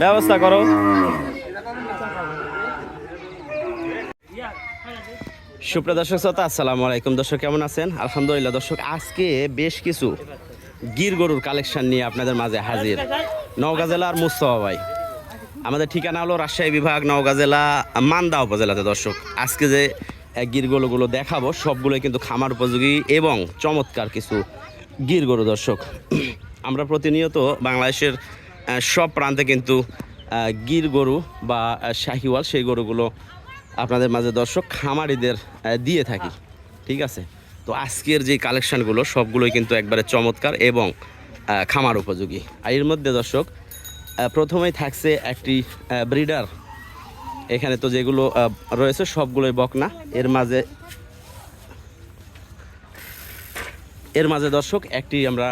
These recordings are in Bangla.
ব্যবস্থা করো। সুপ্রিয় দর্শক শ্রোতা, আসসালামু আলাইকুম। দর্শক, কেমন আছেন? আলহামদুলিল্লাহ, দর্শক, আজকে বেশ কিছু গির গরুর কালেকশন নিয়ে আপনাদের মাঝে হাজির। নওগাঁ জেলার মুস্তফা ভাই। আমাদের ঠিকানা হলো রাজশাহী বিভাগ, নওগাঁ জেলা, মান্দা উপজেলাতে। দর্শক, আজকে যে গির গরুগুলো দেখাবো, সবগুলোই কিন্তু খামার উপযোগী এবং চমৎকার কিছু গির গরু, দর্শক। আমরা প্রতিনিয়ত বাংলাদেশের সব প্রান্তে কিন্তু গির গরু বা শাহিওয়াল সেই গরুগুলো আপনাদের মাঝে দর্শক খামারিদের দিয়ে থাকি। ঠিক আছে? তো আজকের যে কালেকশানগুলো, সবগুলোই কিন্তু একবারে চমৎকার এবং খামার উপযোগী। আর এর মধ্যে দর্শক প্রথমেই থাকছে একটি ব্রিডার। এখানে তো যেগুলো রয়েছে সবগুলোই বকনা। এর মাঝে এর মাঝে দর্শক একটি আমরা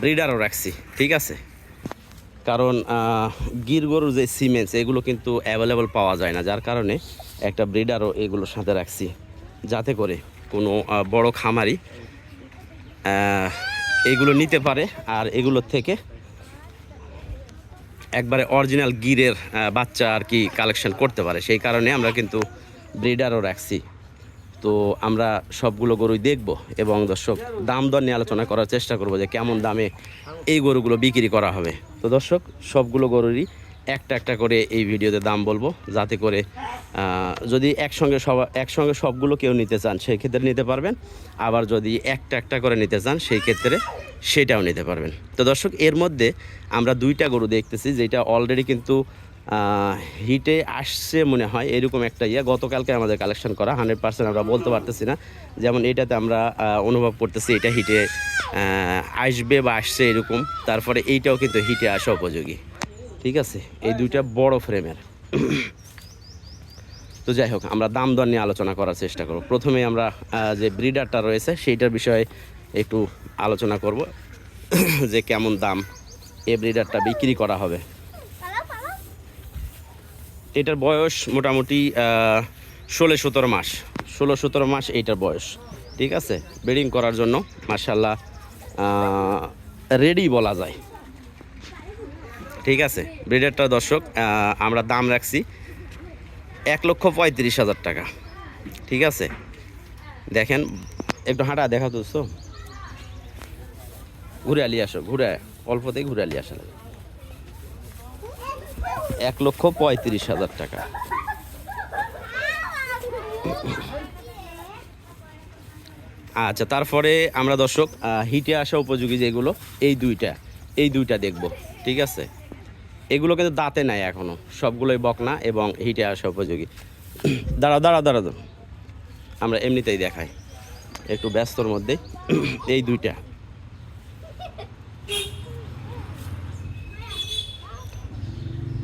ব্রিডারও রাখছি, ঠিক আছে? কারণ গির গরুর যে সিমেন্টস এগুলো কিন্তু অ্যাভেলেবল পাওয়া যায় না, যার কারণে একটা ব্রিডারও এগুলোর সাথে রাখছি, যাতে করে কোনো বড় খামারি এগুলো নিতে পারে, আর এগুলোর থেকে একবারে অরিজিনাল গিরের বাচ্চা আর কি কালেকশন করতে পারে। সেই কারণে আমরা কিন্তু ব্রিডারও রাখছি। তো আমরা সবগুলো গরুই দেখব এবং দর্শক দাম দর নিয়ে আলোচনা করার চেষ্টা করব যে কেমন দামে এই গরুগুলো বিক্রি করা হবে। তো দর্শক, সবগুলো গরুরই একটা একটা করে এই ভিডিওতে দাম বলব যাতে করে যদি একসঙ্গে সব, একসঙ্গে সবগুলো কেউ নিতে চান সেই ক্ষেত্রে নিতে পারবেন। আবার যদি একটা একটা করে নিতে চান সেই ক্ষেত্রে সেটাও নিতে পারবেন। তো দর্শক, এর মধ্যে আমরা দুইটা গরু দেখতেছি যেটা অলরেডি কিন্তু হিটে আসছে মনে হয়, এরকম একটা ইয়ে। গতকালকে আমাদের কালেকশন করা হান্ড্রেড পার্সেন্ট আমরা বলতে পারতেছি না। যেমন এটাতে আমরা অনুভব করতেছি, এটা হিটে আসবে বা আসছে এরকম। তারপরে এইটাও কিন্তু হিটে আসা উপযোগী। ঠিক আছে? এই দুইটা বড় ফ্রেমের তো যাই হোক, আমরা দাম দর নিয়ে আলোচনা করার চেষ্টা করব। প্রথমে আমরা যে ব্রিডারটা রয়েছে, সেইটার বিষয়ে একটু আলোচনা করব যে কেমন দাম এ ব্রিডারটা বিক্রি করা হবে। এটার বয়স মোটামুটি ষোলো সতেরো মাস। ষোলো সতেরো মাস এইটার বয়স, ঠিক আছে? ব্রিডিং করার জন্য মার্শাল্লাহ রেডি বলা যায়। ঠিক আছে? ব্রিডারটা দর্শক আমরা দাম রাখছি এক লক্ষ পঁয়ত্রিশ হাজার টাকা। ঠিক আছে? দেখেন, একটু হাঁটা দেখা তো ঘুরে আলি আসো, ঘুরে অল্পতেই ঘুরে আলি আসা লাগে। এক লক্ষ পঁয়ত্রিশ হাজার টাকা। আচ্ছা তারপরে আমরা দর্শক হিটে আসা উপযোগী যেগুলো, এই দুইটা এই দুইটা দেখব, ঠিক আছে? এগুলো কিন্তু দাঁতে নাই এখনও, সবগুলোই বকনা এবং হিটে আসা উপযোগী। দাঁড়া দাঁড়া দাঁড়া। আমরা এমনিতেই দেখাই, একটু ব্যস্তর মধ্যে এই দুইটা।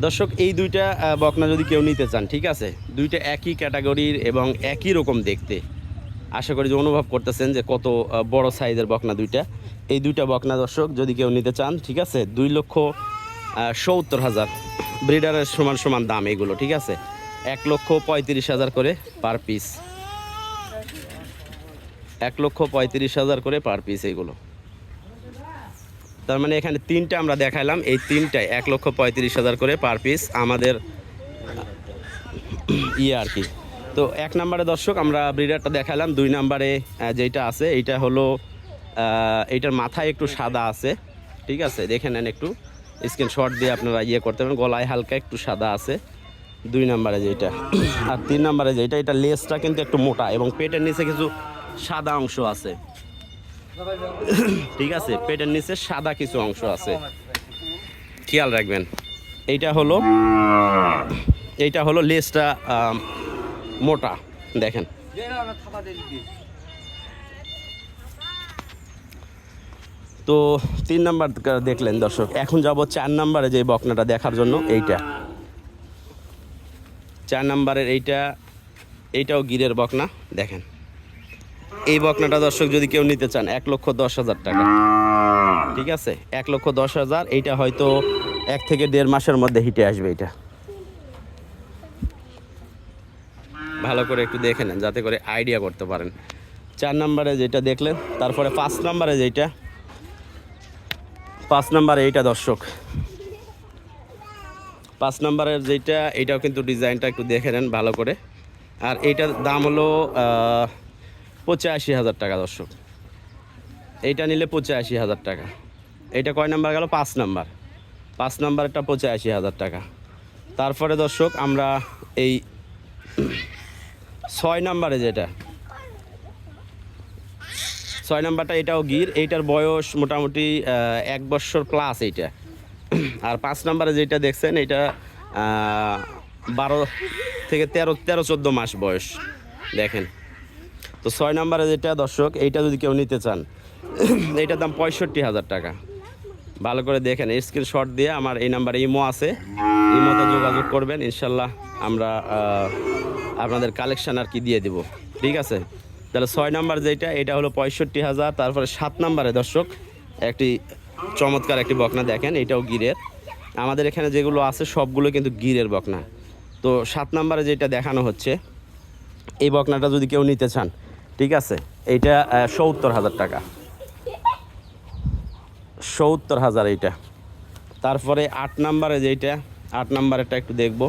দর্শক, এই দুইটা বকনা যদি কেউ নিতে চান, ঠিক আছে? দুইটা একই ক্যাটাগরির এবং একই রকম দেখতে। আশা করি যে অনুভব করতেছেন যে কত বড় সাইজের বকনা দুইটা। এই দুইটা বকনা দর্শক যদি কেউ নিতে চান, ঠিক আছে? দুই লক্ষ সত্তর হাজার। ব্রিডারের সমান সমান দাম এগুলো, ঠিক আছে? এক লক্ষ পঁয়ত্রিশ হাজার করে পার পিস। এক লক্ষ পঁয়ত্রিশ হাজার করে পার পিস এইগুলো তার মানে এখানে তিনটা আমরা দেখাইলাম। এই তিনটায় এক লক্ষ পঁয়ত্রিশ হাজার করে পার পিস আমাদের ইয়ে আর কি। তো এক নম্বরে দর্শক, আমরা ব্রিডারটা দেখালাম দুই নম্বরে যেটা আছে, এইটা হলো এইটার মাথায় একটু সাদা আছে। ঠিক আছে? দেখে নেন একটু। স্ক্রিন শট দিয়ে আপনারা ইয়ে করতে পারেন। গলায় হালকা একটু সাদা আছে। দুই নম্বরে যেটা। আর তিন নম্বরে যেটা, এটা লেসটা কিন্তু একটু মোটা এবং পেটের নিচে কিছু সাদা অংশ আছে। ঠিক আছে পেটের নিচে সাদা কিছু অংশ আছে। খেয়াল রাখবেন এইটা হলো এইটা হলো আম, মোটা দেখেন। তো তিন নাম্বার দেখলেন দর্শক এখন যাব চার নাম্বারে যে বকনাটা দেখার জন্য এইটা। চার নাম্বারের এইটা এইটাও গিরের বকনা দেখেন। এই বকনাটা দর্শক যদি কেউ নিতে চান, এক লক্ষ দশ হাজার টাকা। ঠিক আছে? এক লক্ষ দশ হাজার, এইটা হয়তো এক থেকে দেড় মাসের মধ্যে হিটে আসবে এটা। ভালো করে একটু দেখে নেন, যাতে করে আইডিয়া করতে পারেন। চার নম্বরে যেটা দেখলেন, তারপরে পাঁচ নম্বরে যেটা, পাঁচ নাম্বার এইটা দর্শক। পাঁচ নাম্বারের যেটা, এটাও কিন্তু ডিজাইনটা একটু দেখে নেন ভালো করে। আর এইটার দাম হলো পঁচাশি হাজার টাকা, দর্শক। এইটা নিলে পঁচাশি হাজার টাকা। এটা কয় নাম্বার গেল? পাঁচ নাম্বার। পাঁচ নাম্বারটা পঁচাশি হাজার টাকা। তারপরে, দর্শক, আমরা এই ছয় নাম্বারে যেটা, ছয় নাম্বারটা এটাও গির। এইটার বয়স মোটামুটি এক বছর প্লাস এইটা। আর পাঁচ নাম্বারে যেটা দেখছেন, এটা বারো থেকে তেরো তেরো, চোদ্দ মাস বয়স। দেখেন। তো ছয় নাম্বারে যেটা, দর্শক, এইটা যদি কেউ নিতে চান, এইটার দাম পঁয়ষট্টি হাজার টাকা। ভালো করে দেখেন স্ক্রিনশট দিয়ে আমার এই নাম্বারে ইমো আছে। ইমোতে যোগাযোগ করবেন, ইনশাল্লাহ আমরা আপনাদের কালেকশান আর কি দিয়ে দিব। ঠিক আছে? তাহলে ছয় নাম্বার যেটা, এটা হলো পঁয়ষট্টি হাজার, তারপরে সাত নাম্বারে, দর্শক, একটি চমৎকার একটি বকনা দেখেন, এটাও গিরের। আমাদের এখানে যেগুলো আছে, সবগুলো কিন্তু গিরের বকনা। তো সাত নাম্বারে যেটা দেখানো হচ্ছে, এই বকনাটা যদি কেউ নিতে চান ঠিক আছে? এইটা সত্তর হাজার টাকা। সত্তর হাজার এইটা। তারপরে আট নাম্বারে যেইটা আট নাম্বারেরটা একটু দেখব।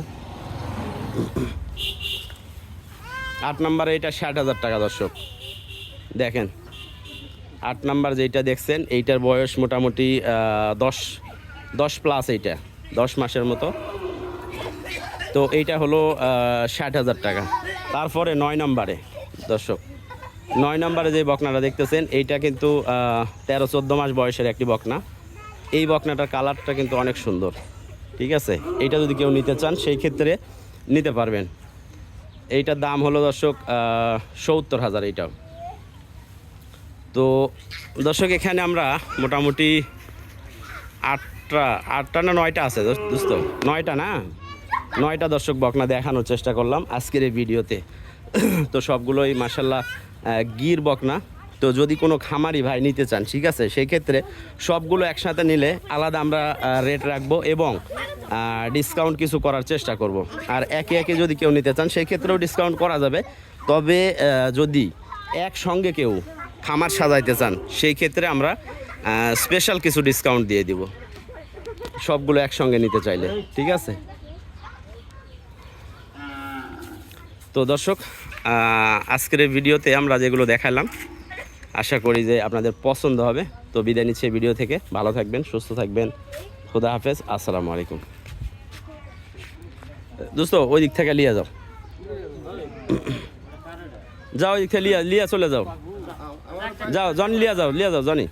আট নাম্বারে এটা ষাট হাজার টাকা, দর্শক। দেখেন, আট নাম্বার যেইটা দেখছেন, এইটার বয়স মোটামুটি দশ দশ প্লাস এইটা, দশ মাসের মতো। তো এইটা হলো ষাট হাজার টাকা। তারপরে নয় নম্বরে, দর্শক। নয় নম্বরে যে বকনাটা দেখতেছেন, এইটা কিন্তু তেরো চোদ্দ মাস বয়সের একটি বকনা। এই বকনাটার কালারটা কিন্তু অনেক সুন্দর, ঠিক আছে? এইটা যদি কেউ নিতে চান, সেই ক্ষেত্রে নিতে পারবেন। এইটার দাম হলো দর্শক সত্তর হাজার এইটাও। তো দর্শক, এখানে আমরা মোটামুটি আটটা আটটা না নয়টা আছে দোস- দোস্ত? নয়টা না? নয়টা দর্শক বকনা দেখানোর চেষ্টা করলাম আজকের এই ভিডিওতে। তো সবগুলোই মাসাল্লাহ গির বকনা। তো যদি কোনো খামারি ভাই নিতে চান, ঠিক আছে? সেই ক্ষেত্রে সবগুলো একসাথে নিলে আলাদা আমরা রেট রাখব এবং ডিসকাউন্ট কিছু করার চেষ্টা করব। আর একে একে যদি কেউ নিতে চান সেই ক্ষেত্রেও ডিসকাউন্ট করা যাবে। তবে যদি একসঙ্গে কেউ খামার সাজাইতে চান সেই ক্ষেত্রে আমরা স্পেশাল কিছু ডিসকাউন্ট দিয়ে দিব। সবগুলো একসঙ্গে নিতে চাইলে, ঠিক আছে? তো দর্শক আজকের ভিডিওতে আমরা যেগুলো দেখালাম, আশা করি যে আপনাদের পছন্দ হবে। তো বিদায় নিচ্ছে ভিডিও থেকে। ভালো থাকবেন, সুস্থ থাকবেন। খুদা হাফেজ, আসসালামু আলাইকুম। দোস্ত, ওই দিক থেকে লিয়ে যাও। যাও, ওই দিক থেকে লিয়া লিয়া চলে যাও। যাও, জন, লিয়া যাও লিয়া যাও, জনি।